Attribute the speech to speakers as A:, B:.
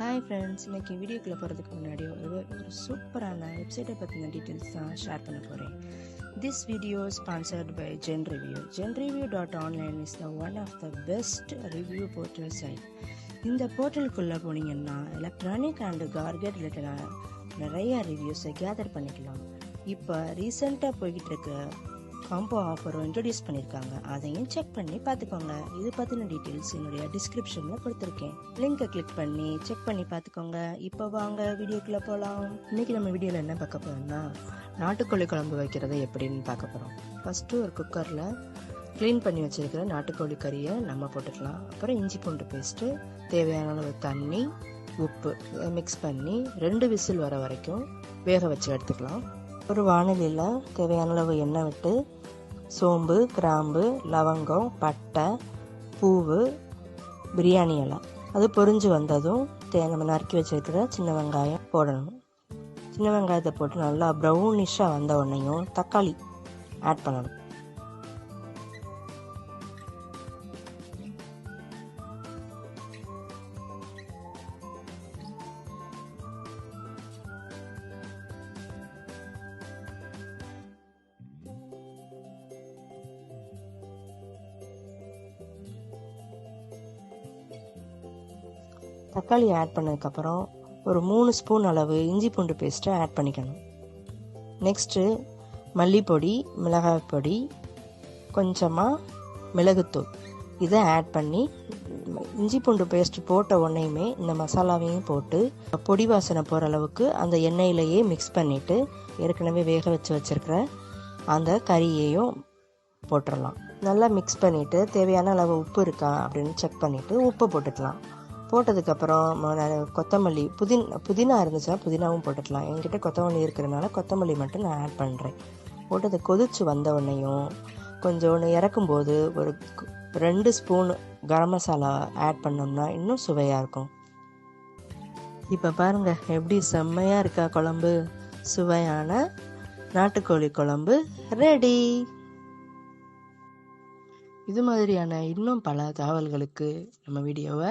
A: Hi friends இன்னைக்கு வீடியோக்குள்ளே போகிறதுக்கு முன்னாடி ஒரு ஒரு சூப்பரான வெப்சைட்டை பற்றின டீட்டெயில்ஸ் தான் ஷேர் பண்ண போகிறேன் this video sponsored by Gen review Gen review dot online is the one of the best review portal site இந்த போர்ட்டலுக்குள்ளே போனீங்கன்னா எலக்ட்ரானிக் அண்ட் கார்கெட் ரிலேட்டடாக நிறைய ரிவ்யூஸை கேதர் பண்ணிக்கலாம். இப்போ ரீசெண்டாக போய்கிட்டு இருக்க காம்போ ஆஃபரும் இன்ட்ரடியூஸ் பண்ணியிருக்காங்க அதையும் செக் பண்ணி பார்த்துக்கோங்க. இது பற்றின டீட்டெயில்ஸ் என்னுடைய டிஸ்கிரிப்ஷனில் கொடுத்துருக்கேன். லிங்கை கிளிக் பண்ணி செக் பண்ணி பார்த்துக்கோங்க. இப்போ வாங்க வீடியோக்குள்ளே போகலாம் இன்றைக்கி நம்ம வீடியோவில் என்ன பார்க்க போகிறோம்னா நாட்டுக்கோழி குழம்பு வைக்கிறத எப்படின்னு பார்க்க போகிறோம் ஃபஸ்ட்டு ஒரு குக்கரில் க்ளீன் பண்ணி வச்சுருக்கிற நாட்டுக்கோழி கறியை நம்ம போட்டுக்கலாம். அப்புறம் இஞ்சி பூண்டு பேஸ்ட்டு தேவையான அளவு தண்ணி உப்பு மிக்ஸ் பண்ணி ரெண்டு விசில் வர வரைக்கும் வேக வச்சு எடுத்துக்கலாம். ஒரு வானிலையில் தேவையான அளவு எண்ணெய் விட்டு சோம்பு கிராம்பு லவங்கம் பட்டை பூவு பிரியாணி இலை. அது பொரிஞ்சு வந்ததும் தே நம்ம நறுக்கி வச்சுருக்கிற சின்ன வெங்காயம் போடணும். சின்ன வெங்காயத்தை போட்டு நல்லா ப்ரௌனிஷாக வந்த உடனேயும் தக்காளி ஆட் பண்ணணும். தக்காளி ஆட் பண்ணதுக்கப்புறம் ஒரு மூணு ஸ்பூன் அளவு இஞ்சி பூண்டு பேஸ்ட்டை ஆட் பண்ணிக்கணும். நெக்ஸ்ட்டு மல்லிப்பொடி மிளகாய் பொடி கொஞ்சமாக மிளகுத்தூள். இதை ஆட் பண்ணி இஞ்சி பூண்டு பேஸ்ட் போட்ட உடனேயுமே இந்த மசாலாவையும் போட்டு பொடி வாசனை போகிற அளவுக்கு அந்த எண்ணெயிலேயே மிக்ஸ் பண்ணிவிட்டு ஏற்கனவே வேக வச்சு வச்சுருக்கிற அந்த கறியையும் போட்டுடலாம் நல்லா மிக்ஸ் பண்ணிவிட்டு தேவையான அளவு உப்பு இருக்கா அப்படின்னு செக் பண்ணிவிட்டு உப்பு போட்டுக்கலாம். போட்டதுக்கப்புறம் கொத்தமல்லி புதின் புதினா இருந்துச்சுன்னா புதினாவும் போட்டுக்கலாம். என்கிட்ட கொத்தமல்லி இருக்கிறதுனால கொத்தமல்லி மட்டும் நான் ஆட் பண்ணுறேன் போட்டது கொதிச்சு வந்த உடனேயும் கொஞ்சோன்னு இறக்கும்போது ஒரு ரெண்டு ஸ்பூன் கரம் மசாலா ஆட் பண்ணோம்னா இன்னும் சுவையாக இருக்கும். இப்போ பாருங்கள் எப்படி செம்மையாக இருக்கா குழம்பு. சுவையான நாட்டுக்கோழி குழம்பு ரெடி இது மாதிரியான இன்னும் பல தகவல்களுக்கு நம்ம வீடியோவை